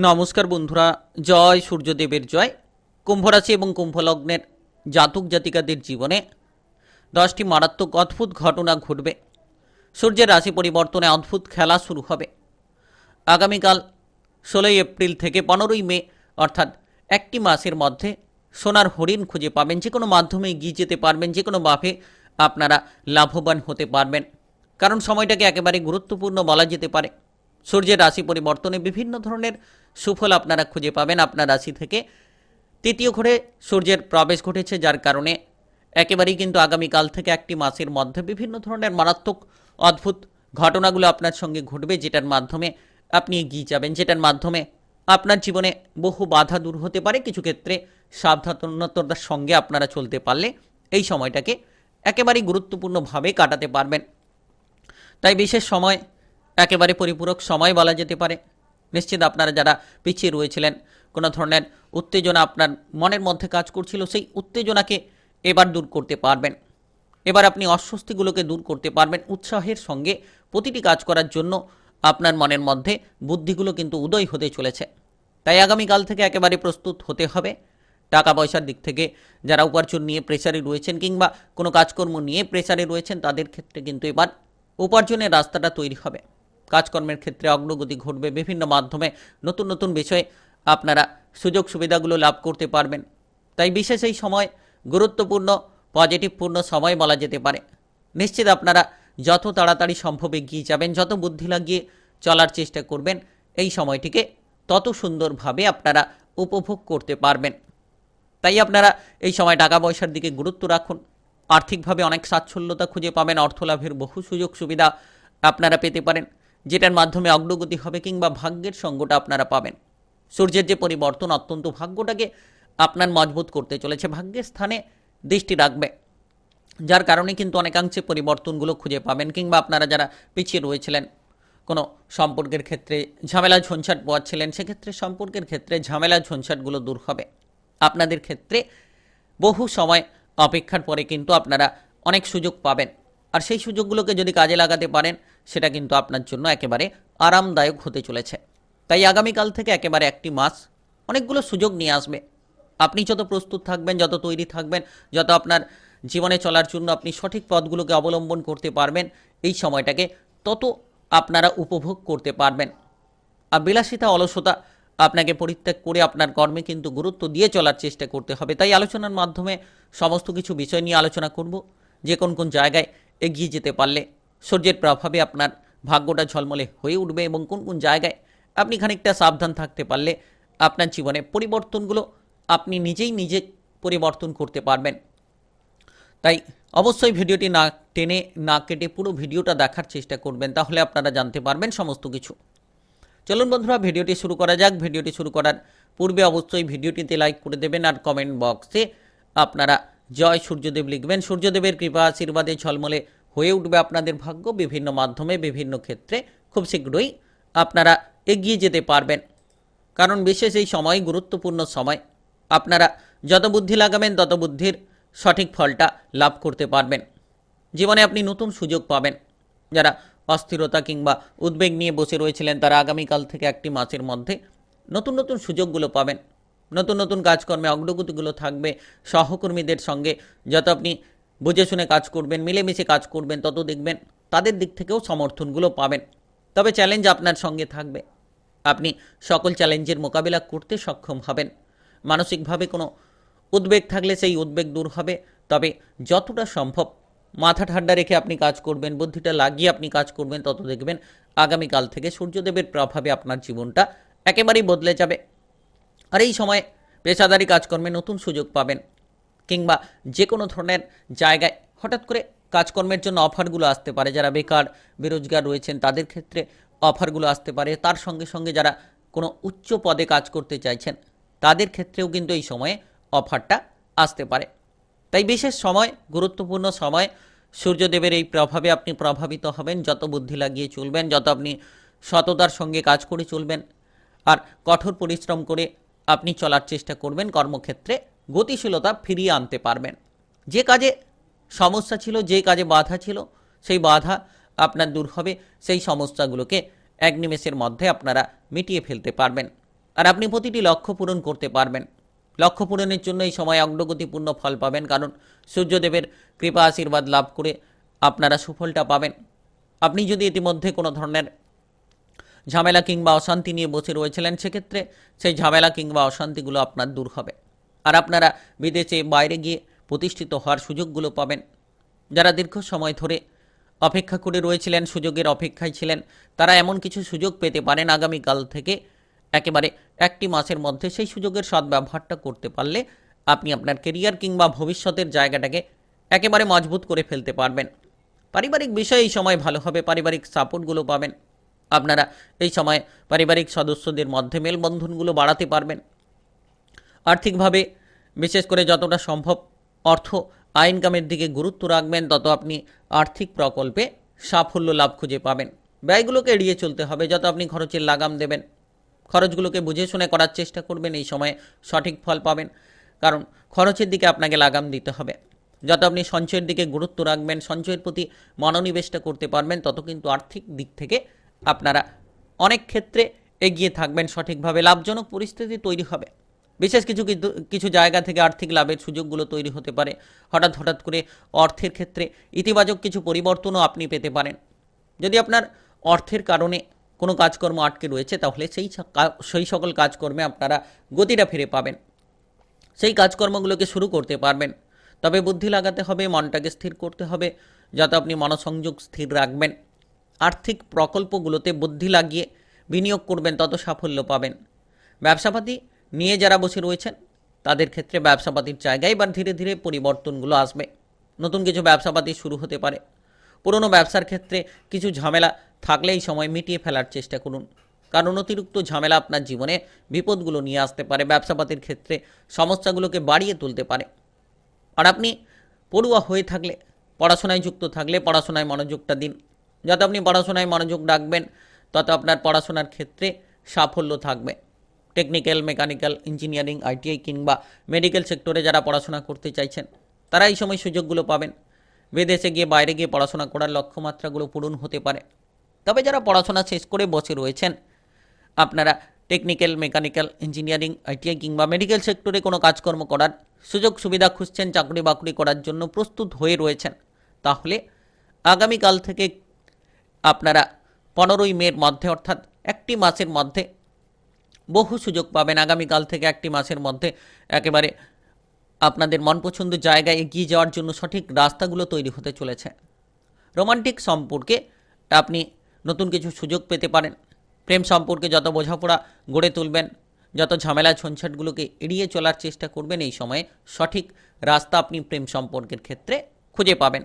নমস্কার বন্ধুরা, জয় সূর্যদেবের জয়। কুম্ভরাশি এবং কুম্ভলগ্নের জাতক জাতিকাদের জীবনে দশটি মারাত্মক অদ্ভুত ঘটনা ঘটবে। সূর্যের রাশি পরিবর্তনে অদ্ভুত খেলা শুরু হবে। আগামীকাল ষোলোই এপ্রিল থেকে পনেরোই মে, অর্থাৎ একটি মাসের মধ্যে সোনার হরিণ খুঁজে পাবেন। যে কোনো মাধ্যমে এগিয়ে যেতে পারবেন, যে কোনো কোনোভাবে আপনারা লাভবান হতে পারবেন। কারণ সময়টাকে একেবারে গুরুত্বপূর্ণ বলা যেতে পারে। সূর্যের রাশি পরিবর্তনে বিভিন্ন ধরনের সুফল আপনারা খুঁজে পাবেন আপনার রাশি থেকে। তৃতীয় ঘরে সূর্যের প্রবেশ ঘটেছে, যার কারণে একেবারেই কিন্তু আগামীকাল থেকে একটি মাসের মধ্যে বিভিন্ন ধরনের মারাত্মক অদ্ভুত ঘটনাগুলো আপনার সঙ্গে ঘটবে, যেটার মাধ্যমে আপনি এগিয়ে যাবেন, যেটার মাধ্যমে আপনার জীবনে বহু বাধা দূর হতে পারে। কিছু ক্ষেত্রে সাবধানতার সঙ্গে আপনারা চলতে পারলে এই সময়টাকে একেবারেই গুরুত্বপূর্ণভাবে কাটাতে পারবেন। তাই বিশেষ সময় একেবারে পরিপূরক সময় বলা যেতে পারে। নিশ্চিত আপনারা যারা পিছিয়ে রয়েছিলেন, কোনো ধরনের উত্তেজনা আপনার মনের মধ্যে কাজ করছিল, সেই উত্তেজনাকে এবার দূর করতে পারবেন। এবার আপনি অস্বস্তিগুলোকে দূর করতে পারবেন। উৎসাহের সঙ্গে প্রতিটি কাজ করার জন্য আপনার মনের মধ্যে বুদ্ধিগুলো কিন্তু উদয় হতে চলেছে। তাই আগামীকাল থেকে একেবারে প্রস্তুত হতে হবে। টাকা পয়সার দিক থেকে যারা উপার্জন নিয়ে প্রেসারে রয়েছেন কিংবা কোনো কাজকর্ম নিয়ে প্রেসারে রয়েছেন, তাদের ক্ষেত্রে কিন্তু এবার উপার্জনের রাস্তাটা তৈরি হবে। কাজকর্মের ক্ষেত্রে অগ্রগতি ঘটবে বিভিন্ন মাধ্যমে। নতুন নতুন বিষয়ে আপনারা সুযোগ সুবিধাগুলো লাভ করতে পারবেন। তাই বিশেষ এই সময় গুরুত্বপূর্ণ, পজিটিভপূর্ণ সময় বলা যেতে পারে। নিশ্চিত আপনারা যত তাড়াতাড়ি সম্ভব এগিয়ে যাবেন, যত বুদ্ধি লাগিয়ে চলার চেষ্টা করবেন, এই সময়টিকে তত সুন্দরভাবে আপনারা উপভোগ করতে পারবেন। তাই আপনারা এই সময় টাকা পয়সার দিকে গুরুত্ব রাখুন। আর্থিকভাবে অনেক সাচ্ছল্যতা খুঁজে পাবেন, অর্থলাভের বহু সুযোগ সুবিধা আপনারা পেতে পারেন। যেটার মাধ্যমে অগ্রগতি হবে কিংবা ভাগ্যের সঙ্গটা আপনারা পাবেন। সূর্যের যে পরিবর্তন অত্যন্ত ভাগ্যটাকে আপনার মজবুত করতে চলেছে। ভাগ্যের স্থানে দৃষ্টি রাখবে। যার কারণে কিন্তু অনেকাংশে পরিবর্তনগুলো খুঁজে পাবেন কিংবা আপনারা যারা পিছিয়ে রয়েছিলেন, কোনো সম্পর্কের ক্ষেত্রে ঝামেলা ঝঞ্ঝাট পোয়াচ্ছিলেন, সেক্ষেত্রে সম্পর্কের ক্ষেত্রে ঝামেলা ঝঞ্ঝাটগুলো দূর হবে। আপনাদের ক্ষেত্রে বহু সময় অপেক্ষার পরে কিন্তু আপনারা অনেক সুযোগ পাবেন। আর সেই সুযোগগুলোকে যদি কাজে লাগাতে পারেন সেটা কিন্তু আপনার জন্য একেবারে আরামদায়ক হতে চলেছে। তাই আগামীকাল থেকে একেবারে একটি মাস অনেকগুলো সুযোগ নিয়ে আসবে। আপনি যত প্রস্তুত থাকবেন, যত তৈরি থাকবেন, যত আপনার জীবনে চলার জন্য আপনি সঠিক পথগুলোকে অবলম্বন করতে পারবেন, এই সময়টাকে তত আপনারা উপভোগ করতে পারবেন। আর বিলাসিতা, অলসতা আপনাকে পরিত্যাগ করে আপনার কর্মে কিন্তু গুরুত্ব দিয়ে চলার চেষ্টা করতে হবে। তাই আলোচনার মাধ্যমে সমস্ত কিছু বিষয় নিয়ে আলোচনা করব। যে কোন কোন জায়গায় এগিয়ে যেতে পারলে সূর্যের প্রভাবে আপনার ভাগ্যটা ঝলমলে হয়ে উঠবে এবং কোন কোন জায়গায় আপনি খানিকটা সাবধান থাকতে পারলে আপনার জীবনে পরিবর্তনগুলো আপনি নিজেই নিজে পরিবর্তন করতে পারবেন। তাই অবশ্যই ভিডিওটি না টেনে না কেটে পুরো ভিডিওটা দেখার চেষ্টা করবেন, তাহলে আপনারা জানতে পারবেন সমস্ত কিছু। চলুন বন্ধুরা, ভিডিওটি শুরু করা যাক। ভিডিওটি শুরু করার পূর্বে অবশ্যই ভিডিওটিতে লাইক করে দেবেন আর কমেন্ট বক্সে আপনারা জয় সূর্যদেব লিখবেন। সূর্যদেবের কৃপা আশীর্বাদে ঝলমলে হয়ে উঠবে আপনাদের ভাগ্য। বিভিন্ন মাধ্যমে, বিভিন্ন ক্ষেত্রে খুব শীঘ্রই আপনারা এগিয়ে যেতে পারবেন। কারণ বিশেষ এই সময় গুরুত্বপূর্ণ সময়। আপনারা যত বুদ্ধি লাগাবেন, তত বুদ্ধির সঠিক ফলটা লাভ করতে পারবেন। জীবনে আপনি নতুন সুযোগ পাবেন। যারা অস্থিরতা কিংবা উদ্বেগ নিয়ে বসে রয়েছিলেন, তারা আগামীকাল থেকে একটি মাসের মধ্যে নতুন নতুন সুযোগগুলো পাবেন। নতুন নতুন কাজকর্মে অগ্রগতিগুলো থাকবে। সহকর্মীদের সঙ্গে যত আপনি বুঝে শুনে কাজ করবেন, মিলেমিশে কাজ করবেন, তত দেখবেন তাদের দিক থেকেও সমর্থনগুলো পাবেন। তবে চ্যালেঞ্জ আপনার সঙ্গে থাকবে। আপনি সকল চ্যালেঞ্জের মোকাবিলা করতে সক্ষম হবেন। মানসিকভাবে কোনো উদ্বেগ থাকলে সেই উদ্বেগ দূর হবে। তবে যতটা সম্ভব মাথা ঠান্ডা রেখে আপনি কাজ করবেন, বুদ্ধিটা লাগিয়ে আপনি কাজ করবেন, তত দেখবেন আগামীকাল থেকে সূর্যদেবের প্রভাবে আপনার জীবনটা একেবারেই বদলে যাবে। আর এই সময় পেশাদারি কাজকর্মে নতুন সুযোগ পাবেন। কিংবা যে কোনো ধরনের জায়গায় হঠাৎ করে কাজকর্মের জন্য অফারগুলো আসতে পারে। যারা বেকার, বেরোজগার রয়েছেন, তাদের ক্ষেত্রে অফারগুলো আসতে পারে। তার সঙ্গে সঙ্গে যারা কোনো উচ্চ পদে কাজ করতে চাইছেন, তাদের ক্ষেত্রেও কিন্তু এই সময়ে অফারটা আসতে পারে। তাই বিশেষ সময়, গুরুত্বপূর্ণ সময়, সূর্যদেবের এই প্রভাবে আপনি প্রভাবিত হবেন। যত বুদ্ধি লাগিয়ে চলবেন, যত আপনি সততার সঙ্গে কাজ করে চলবেন, আর কঠোর পরিশ্রম করে আপনি চলার চেষ্টা করবেন, কর্মক্ষেত্রে গতিশীলতা ফিরিয়ে আনতে পারবেন। যে কাজে সমস্যা ছিল, যে কাজে বাধা ছিল, সেই বাধা আপনার দূর হবে। সেই সমস্যাগুলোকে এক নিমেষের মধ্যে আপনারা মিটিয়ে ফেলতে পারবেন। আর আপনি প্রতিটি লক্ষ্য পূরণ করতে পারবেন। লক্ষ্য পূরণের জন্য এই সময় অগ্রগতিপূর্ণ ফল পাবেন, কারণ সূর্যদেবের কৃপা আশীর্বাদ লাভ করে আপনারা সুফলটা পাবেন। আপনি যদি ইতিমধ্যে কোনো ধরনের ঝামেলা কিংবা অশান্তি নিয়ে বসে রয়েছিলেন, সেক্ষেত্রে সেই ঝামেলা কিংবা অশান্তিগুলো আপনার দূর হবে। আর আপনারা বিদেশে বাইরে গিয়ে প্রতিষ্ঠিত হওয়ার সুযোগগুলো পাবেন। যারা দীর্ঘ সময় ধরে অপেক্ষা করে রয়েছিলেন, সুযোগের অপেক্ষায় ছিলেন, তারা এমন কিছু সুযোগ পেতে পারেন আগামীকাল থেকে। একেবারে একটি মাসের মধ্যে সেই সুযোগের সদ্ব্যবহারটা করতে পারলে আপনি আপনার কেরিয়ার কিংবা ভবিষ্যতের জায়গাটাকে একেবারে মজবুত করে ফেলতে পারবেন। পারিবারিক বিষয়ে এই সময় ভালো হবে, পারিবারিক সাপোর্টগুলো পাবেন। আপনারা এই সময় পারিবারিক সদস্যদের মধ্যে মেলবন্ধনগুলো বাড়াতে পারবেন। আর্থিকভাবে, বিশেষ করে যতটা সম্ভব অর্থ আয় ইনকামের দিকে গুরুত্ব রাখবেন, তত আপনি আর্থিক প্রকল্পে সাফল্য লাভ খুঁজে পাবেন। ব্যয়গুলোকে এড়িয়ে চলতে হবে, যত আপনি খরচের লাগাম দেবেন। খরচগুলোকে বুঝে শুনে করার চেষ্টা করবেন, এই সময়ে সঠিক ফল পাবেন। কারণ খরচের দিকে আপনাকে লাগাম দিতে হবে। যত আপনি সঞ্চয়ের দিকে গুরুত্ব রাখবেন, সঞ্চয়ের প্রতি মনোনিবেশটা করতে পারবেন, তত কিন্তু আর্থিক দিক থেকে আপনারা অনেক ক্ষেত্রে এগিয়ে থাকবেন সঠিকভাবে। লাভজনক পরিস্থিতি তৈরি হবে। বিশেষ কিছু কিছু জায়গা থেকে আর্থিক লাভের সুযোগগুলো তৈরি হতে পারে। হঠাৎ হঠাৎ করে অর্থের ক্ষেত্রে ইতিবাচক কিছু পরিবর্তনও আপনি পেতে পারেন। যদি আপনার অর্থের কারণে কোনো কাজকর্ম আটকে রয়েছে, তাহলে সেই সেই সকল কাজকর্মে আপনারা গতিটা ফিরে পাবেন। সেই কাজকর্মগুলোকে শুরু করতে পারবেন। তবে বুদ্ধি লাগাতে হবে, মনটাকে স্থির করতে হবে, যাতে আপনি মনসংযোগ স্থির রাখবেন। আর্থিক প্রকল্পগুলোতে বুদ্ধি লাগিয়ে বিনিয়োগ করবেন, তত সাফল্য পাবেন। ব্যবসাপাতি নিয়ে যারা বসে রয়েছেন, তাদের ক্ষেত্রে ব্যবসাপাতির জায়গায় এবার ধীরে ধীরে পরিবর্তনগুলো আসবে। নতুন কিছু ব্যবসাপাতি শুরু হতে পারে। পুরনো ব্যবসার ক্ষেত্রে কিছু ঝামেলা থাকলে এই সময় মিটিয়ে ফেলার চেষ্টা করুন। কারণ অতিরিক্ত ঝামেলা আপনার জীবনে বিপদগুলো নিয়ে আসতে পারে, ব্যবসাপাতির ক্ষেত্রে সমস্যাগুলোকে বাড়িয়ে তুলতে পারে। আর আপনি পড়ুয়া হয়ে থাকলে, পড়াশোনায় যুক্ত থাকলে পড়াশোনায় মনোযোগটা দিন। যত আপনি পড়াশোনায় মনোযোগ রাখবেন, তত আপনার পড়াশোনার ক্ষেত্রে সাফল্য থাকবে। টেকনিক্যাল, মেকানিক্যাল, ইঞ্জিনিয়ারিং, আইটিআই কিংবা মেডিকেল সেক্টরে যারা পড়াশোনা করতে চাইছেন, তারা এই সময় সুযোগগুলো পাবেন। বিদেশে গিয়ে বাইরে গিয়ে পড়াশোনা করার লক্ষ্যমাত্রাগুলো পূরণ হতে পারে। তবে যারা পড়াশোনা শেষ করে বসে রয়েছেন, আপনারা টেকনিক্যাল, মেকানিক্যাল, ইঞ্জিনিয়ারিং, আইটিআই কিংবা মেডিকেল সেক্টরে কোনো কাজকর্ম করার সুযোগ সুবিধা খুঁজছেন, চাকরি বাকরি করার জন্য প্রস্তুত হয়ে রয়েছেন, তাহলে আগামীকাল থেকে আপনারা পনেরোই মের মধ্যে, অর্থাৎ একটি মাসের মধ্যে বহু সুযোগ পাবেন আগামীকাল থেকে একটি মাসের মধ্যে। একেবারে আপনাদের মনপছন্দ জায়গায় এগিয়ে যাওয়ার জন্য সঠিক রাস্তাগুলো তৈরি হতে চলেছে। রোমান্টিক সম্পর্কে আপনি নতুন কিছু সুযোগ পেতে পারেন। প্রেম সম্পর্কে যত বোঝাপড়া গড়ে তুলবেন, যত ঝামেলা ঝঞ্ঝাটগুলোকে এড়িয়ে চলার চেষ্টা করবেন, এই সময়ে সঠিক রাস্তা আপনি প্রেম সম্পর্কের ক্ষেত্রে খুঁজে পাবেন।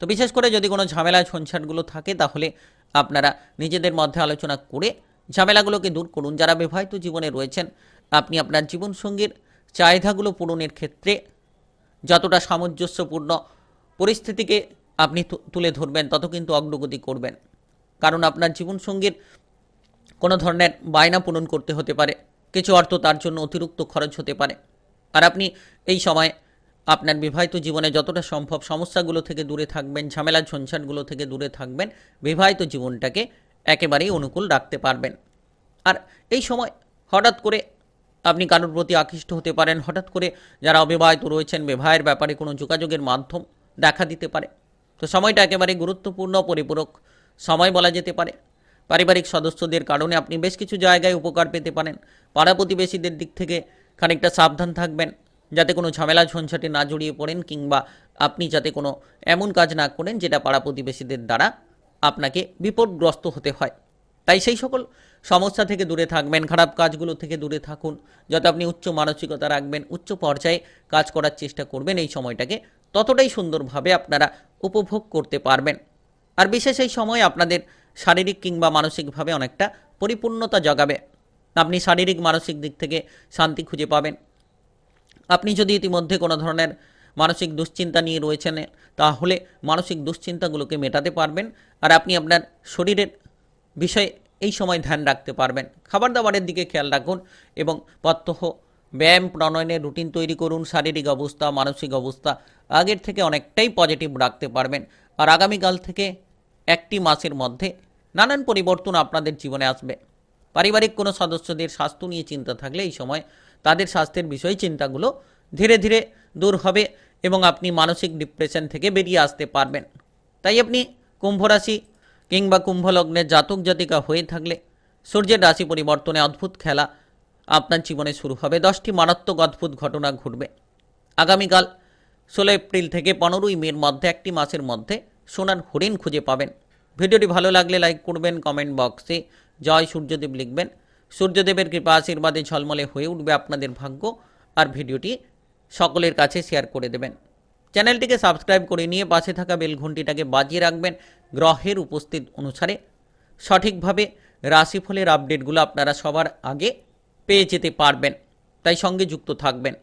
তো বিশেষ করে যদি কোনো ঝামেলা ঝঞ্ঝাটগুলো থাকে, তাহলে আপনারা নিজেদের মধ্যে আলোচনা করে ঝামেলাগুলোকে দূর করুন। যারা বিবাহিত জীবনে রয়েছেন, আপনি আপনার জীবনসঙ্গীর চাহিদাগুলো পূরণের ক্ষেত্রে যতটা সামঞ্জস্যপূর্ণ পরিস্থিতিকে আপনি তুলে ধরবেন, তত কিন্তু অগ্রগতি করবেন। কারণ আপনার জীবনসঙ্গীর কোনো ধরনের বায়না পূরণ করতে হতে পারে, কিছু অর্থ তার জন্য অতিরিক্ত খরচ হতে পারে। আর আপনি এই সময় আপনার বিবাহিত জীবনে যতটা সম্ভব সমস্যাগুলো থেকে দূরে থাকবেন, ঝামেলা ঝঞ্ঝাটগুলো থেকে দূরে থাকবেন, বিবাহিত জীবনটাকে একেবারেই অনুকূল রাখতে পারবেন। আর এই সময় হঠাৎ করে আপনি কারোর প্রতি আকৃষ্ট হতে পারেন, হঠাৎ করে যারা অবিবাহিত রয়েছেন, বিবাহের ব্যাপারে কোনো যোগাযোগের মাধ্যম দেখা দিতে পারে। তো সময়টা একেবারে গুরুত্বপূর্ণ, পরিপূরক সময় বলা যেতে পারে। পারিবারিক সদস্যদের কারণে আপনি বেশ কিছু জায়গায় উপকার পেতে পারেন। পাড়া প্রতিবেশীদের দিক থেকে খানিকটা সাবধান থাকবেন, যাতে কোনো ঝামেলা ঝঞ্ঝাটে না জড়িয়ে পড়েন কিংবা আপনি যাতে কোনো এমন কাজ না করেন যেটা পাড়া প্রতিবেশীদের দ্বারা আপনাকে বিপদগ্রস্ত হতে হয়। তাই সেই সকল সমস্যা থেকে দূরে থাকবেন, খারাপ কাজগুলো থেকে দূরে থাকুন। যাতে আপনি উচ্চ মানসিকতা রাখবেন, উচ্চ পর্যায়ে কাজ করার চেষ্টা করবেন, এই সময়টাকে ততটাই সুন্দরভাবে আপনারা উপভোগ করতে পারবেন। আর বিশেষ এই সময় আপনাদের শারীরিক কিংবা মানসিকভাবে অনেকটা পরিপূর্ণতা জগাবে। আপনি শারীরিক, মানসিক দিক থেকে শান্তি খুঁজে পাবেন। আপনি যদি ইতিমধ্যে কোনো ধরনের মানসিক দুশ্চিন্তা নিয়ে রয়েছেন, তাহলে মানসিক দুশ্চিন্তাগুলোকে মেটাতে পারবেন আর আপনি আপনার শরীরের বিষয়ে এই সময় ধ্যান রাখতে পারবেন। খাবার দাবারের দিকে খেয়াল রাখুন এবং প্রত্যহ ব্যায়াম প্রণয়নের রুটিন তৈরি করুন, শারীরিক অবস্থা, মানসিক অবস্থা আগের থেকে অনেকটাই পজিটিভ রাখতে পারবেন। আর আগামীকাল থেকে একটি মাসের মধ্যে নানান পরিবর্তন আপনাদের জীবনে আসবে। পারিবারিক কোনো সদস্যদের স্বাস্থ্য নিয়ে চিন্তা থাকলে এই সময় তাদের স্বাস্থ্যের বিষয়ে চিন্তাগুলো ধীরে ধীরে দূর হবে। এবং আপনি মানসিক ডিপ্রেশন থেকে বেরিয়ে আসতে পারবেন। তাই আপনি কুম্ভ রাশি কিংবা কুম্ভ লগ্নের জাতক জাতিকা হয়ে থাকলে সূর্যের রাশি পরিবর্তনে অদ্ভুত খেলা আপনার জীবনে শুরু হবে। দশটি মারাত্মক অদ্ভুত ঘটনা ঘটবে। আগামীকাল ষোলো এপ্রিল থেকে পনেরোই মের মধ্যে, একটি মাসের মধ্যে সোনার হরিণ খুঁজে পাবেন। ভিডিওটি ভালো লাগলে লাইক করবেন, কমেন্ট বক্সে জয় সূর্যদেব লিখবেন। সূর্যদেবের কৃপা আশীর্বাদে ঝলমলে হয়ে উঠবে আপনাদের ভাগ্য। আর ভিডিওটি সকলের কাছে শেয়ার করে দেবেন। চ্যানেলটিকে সাবস্ক্রাইব করে নিয়ে পাশে থাকা বেল ঘন্টিটাকে বাজিয়ে রাখবেন গ্রহের উপস্থিত অনুসারে। সঠিকভাবে রাশিফলের আপডেটগুলো আপনারা সবার আগে পেয়ে যেতে পারবেন, তাই সঙ্গে যুক্ত থাকবেন।